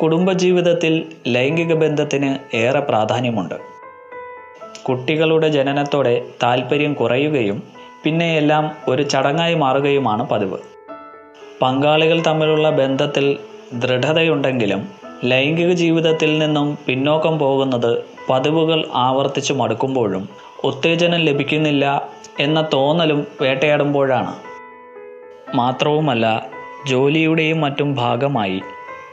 കുടുംബജീവിതത്തിൽ ലൈംഗിക ബന്ധത്തിന് ഏറെ പ്രാധാന്യമുണ്ട്. കുട്ടികളുടെ ജനനത്തോടെ താല്പര്യം കുറയുകയും പിന്നെ എല്ലാം ഒരു ചടങ്ങായി മാറുകയുമാണ് പതിവ്. പങ്കാളികൾ തമ്മിലുള്ള ബന്ധത്തിൽ ദൃഢതയുണ്ടെങ്കിലും ലൈംഗിക ജീവിതത്തിൽ നിന്നും പിന്നോക്കം പോകുന്നത് പതിവുകൾ ആവർത്തിച്ചു മടുക്കുമ്പോഴും ഉത്തേജനം ലഭിക്കുന്നില്ല എന്ന തോന്നലും വേട്ടയാടുമ്പോഴാണ്. മാത്രവുമല്ല ജോലിയുടെയും മറ്റും ഭാഗമായി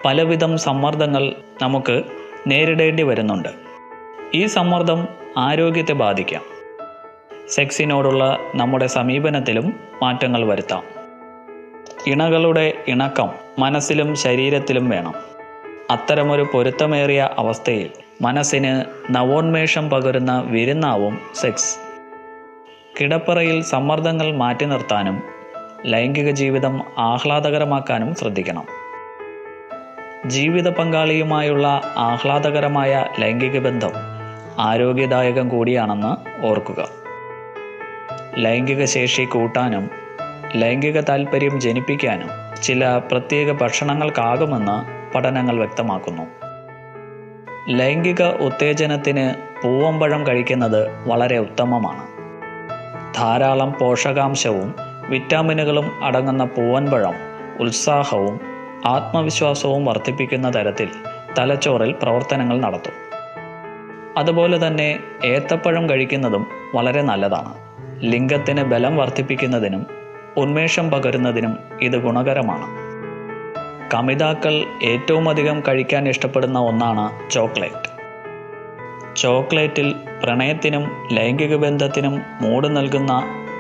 പലവിധം സമ്മർദ്ദങ്ങൾ നമുക്ക് നേരിടേണ്ടി വരുന്നുണ്ട്. ഈ സമ്മർദ്ദം ആരോഗ്യത്തെ ബാധിക്കാം. സെക്സിനോടുള്ള നമ്മുടെ സമീപനത്തിലും മാറ്റങ്ങൾ വരുത്താം. ഇണകളുടെ ഇണക്കം മനസ്സിലും ശരീരത്തിലും വേണം. അത്തരമൊരു പൊരുത്തമേറിയ അവസ്ഥയിൽ മനസ്സിന് നവോന്മേഷം പകരുന്ന വിരുന്നാവും സെക്സ്. കിടപ്പറയിൽ സമ്മർദ്ദങ്ങൾ മാറ്റി നിർത്താനും ലൈംഗിക ജീവിതം ആഹ്ലാദകരമാക്കാനും ശ്രദ്ധിക്കണം. ജീവിത പങ്കാളിയുമായുള്ള ആഹ്ലാദകരമായ ലൈംഗിക ബന്ധം ആരോഗ്യദായകം കൂടിയാണെന്ന് ഓർക്കുക. ലൈംഗിക ശേഷി കൂട്ടാനും ലൈംഗിക താൽപ്പര്യം ജനിപ്പിക്കാനും ചില പ്രത്യേക ഭക്ഷണങ്ങൾക്കാകുമെന്ന് പഠനങ്ങൾ വ്യക്തമാക്കുന്നു. ലൈംഗിക ഉത്തേജനത്തിന് പൂവമ്പഴം കഴിക്കുന്നത് വളരെ ഉത്തമമാണ്. ധാരാളം പോഷകാംശവും വിറ്റാമിനുകളും അടങ്ങുന്ന പൂവൻപഴം ഉത്സാഹവും ആത്മവിശ്വാസവും വർദ്ധിപ്പിക്കുന്ന തരത്തിൽ തലച്ചോറിൽ പ്രവർത്തനങ്ങൾ നടത്തും. അതുപോലെ തന്നെ ഏത്തപ്പഴം കഴിക്കുന്നതും വളരെ നല്ലതാണ്. ലിംഗത്തിന് ബലം വർദ്ധിപ്പിക്കുന്നതിനും ഉന്മേഷം പകരുന്നതിനും ഇത് ഗുണകരമാണ്. കമിതാക്കൾ ഏറ്റവും അധികം കഴിക്കാൻ ഇഷ്ടപ്പെടുന്ന ഒന്നാണ് ചോക്ലേറ്റ്. ചോക്ലേറ്റിൽ പ്രണയത്തിനും ലൈംഗിക ബന്ധത്തിനും മൂട് നൽകുന്ന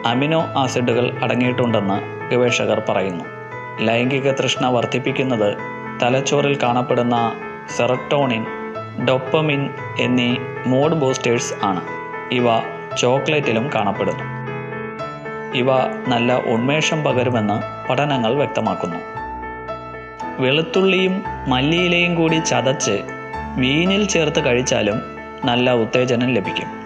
അമിനോ ആസിഡുകൾ അടങ്ങിയിട്ടുണ്ടെന്ന് ഗവേഷകർ പറയുന്നു. ലൈംഗിക തൃഷ്ണ വർദ്ധിപ്പിക്കുന്നത് തലച്ചോറിൽ കാണപ്പെടുന്ന സെറട്ടോണിൻ ഡൊപ്പമിൻ എന്നീ മൂഡ് ബൂസ്റ്റേഴ്സ് ആണ്. ഇവ ചോക്ലേറ്റിലും കാണപ്പെടുന്നു. ഇവ നല്ല ഉന്മേഷം പകരുമെന്ന് പഠനങ്ങൾ വ്യക്തമാക്കുന്നു. വെളുത്തുള്ളിയും മല്ലിയിലയും കൂടി ചതച്ച് വീനിൽ ചേർത്ത് കഴിച്ചാലും നല്ല ഉത്തേജനം ലഭിക്കും.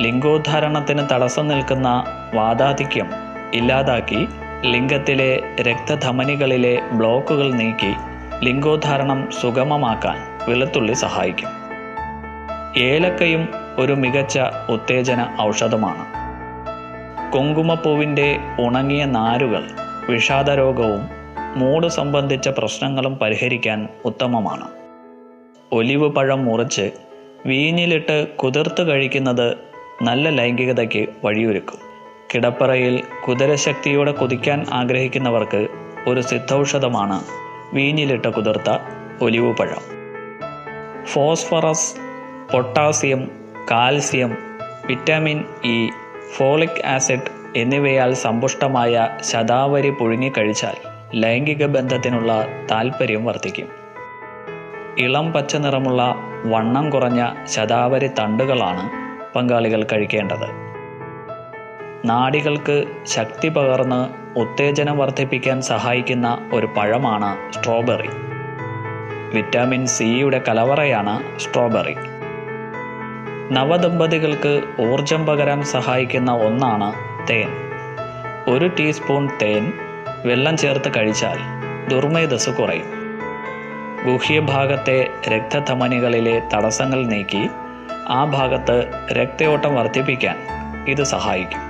ലിംഗോദ്ധാരണത്തിന് തടസ്സം നിൽക്കുന്ന വാതാധിക്യം ഇല്ലാതാക്കി ലിംഗത്തിലെ രക്തധമനികളിലെ ബ്ലോക്കുകൾ നീക്കി ലിംഗോദ്ധാരണം സുഗമമാക്കാൻ വെളുത്തുള്ളി സഹായിക്കും. ഏലക്കയും ഒരു മികച്ച ഉത്തേജന ഔഷധമാണ്. കുങ്കുമപ്പൂവിന്റെ ഉണങ്ങിയ നാരുകൾ വിഷാദരോഗവും മൂട് സംബന്ധിച്ച പ്രശ്നങ്ങളും പരിഹരിക്കാൻ ഉത്തമമാണ്. ഒലിവ് പഴം മുറിച്ച് വീഞ്ഞിലിട്ട് കുതിർത്ത് കഴിക്കുന്നത് നല്ല ലൈംഗികതയ്ക്ക് വഴിയൊരുക്കും. കിടപ്പറയിൽ കുതിരശക്തിയോടെ കുതിക്കാൻ ആഗ്രഹിക്കുന്നവർക്ക് ഒരു സിദ്ധൌഷധമാണ് വീഞ്ഞിലിട്ട് കുതിർത്ത ഒലിവ് പഴം phosphorus potassium calcium vitamin E folic acid എന്നിവയാൽ സമ്പുഷ്ടമായ ശതാവരി പുഴുങ്ങിക്കഴിച്ചാൽ ലൈംഗിക ബന്ധത്തിനുള്ള താൽപ്പര്യം വർദ്ധിക്കും. ഇളം പച്ച നിറമുള്ള വണ്ണം കുറഞ്ഞ ശതാവരി തണ്ടുകളാണ് പങ്കാളികൾ കഴിക്കേണ്ടത്. നാഡികൾക്ക് ശക്തി പകർന്ന് ഉത്തേജനം വർദ്ധിപ്പിക്കാൻ സഹായിക്കുന്ന ഒരു പഴമാണ് സ്ട്രോബെറി. വിറ്റാമിൻ സിയുടെ കലവറയാണ് സ്ട്രോബെറി. നവദമ്പതികൾക്ക് ഊർജം പകരാൻ സഹായിക്കുന്ന ഒന്നാണ് തേൻ. ഒരു ടീസ്പൂൺ തേൻ വെള്ളം ചേർത്ത് കഴിച്ചാൽ ദുർമേധസ് കുറയും. ഗുഹ്യഭാഗത്തെ രക്തധമനികളിലെ തടസ്സങ്ങൾ നീക്കി ആ ഭാഗത്ത് രക്തയോട്ടം വർദ്ധിപ്പിക്കാൻ ഇത് സഹായിക്കും.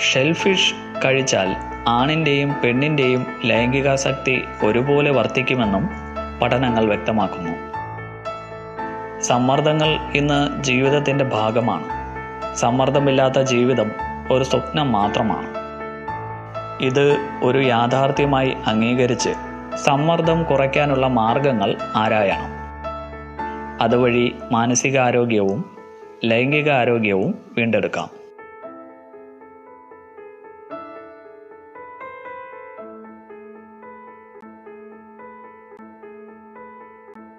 ഷെൽഫിഷ് കഴിച്ചാൽ ആണിന്റെയും പെണ്ണിന്റെയും ലൈംഗികാസക്തി ഒരുപോലെ വർദ്ധിക്കുമെന്നും പഠനങ്ങൾ വ്യക്തമാക്കുന്നു. സമ്മർദ്ദങ്ങൾ ഇന്ന് ജീവിതത്തിന്റെ ഭാഗമാണ്. സമ്മർദ്ദമില്ലാത്ത ജീവിതം ഒരു സ്വപ്നം മാത്രമാണ്. ഇത് ഒരു യാഥാർത്ഥ്യമായി അംഗീകരിച്ച് സമ്മർദ്ദം കുറയ്ക്കാനുള്ള മാർഗങ്ങൾ ആരായണം? അതുവഴി മാനസികാരോഗ്യവും ലൈംഗികാരോഗ്യവും വീണ്ടെടുക്കാം.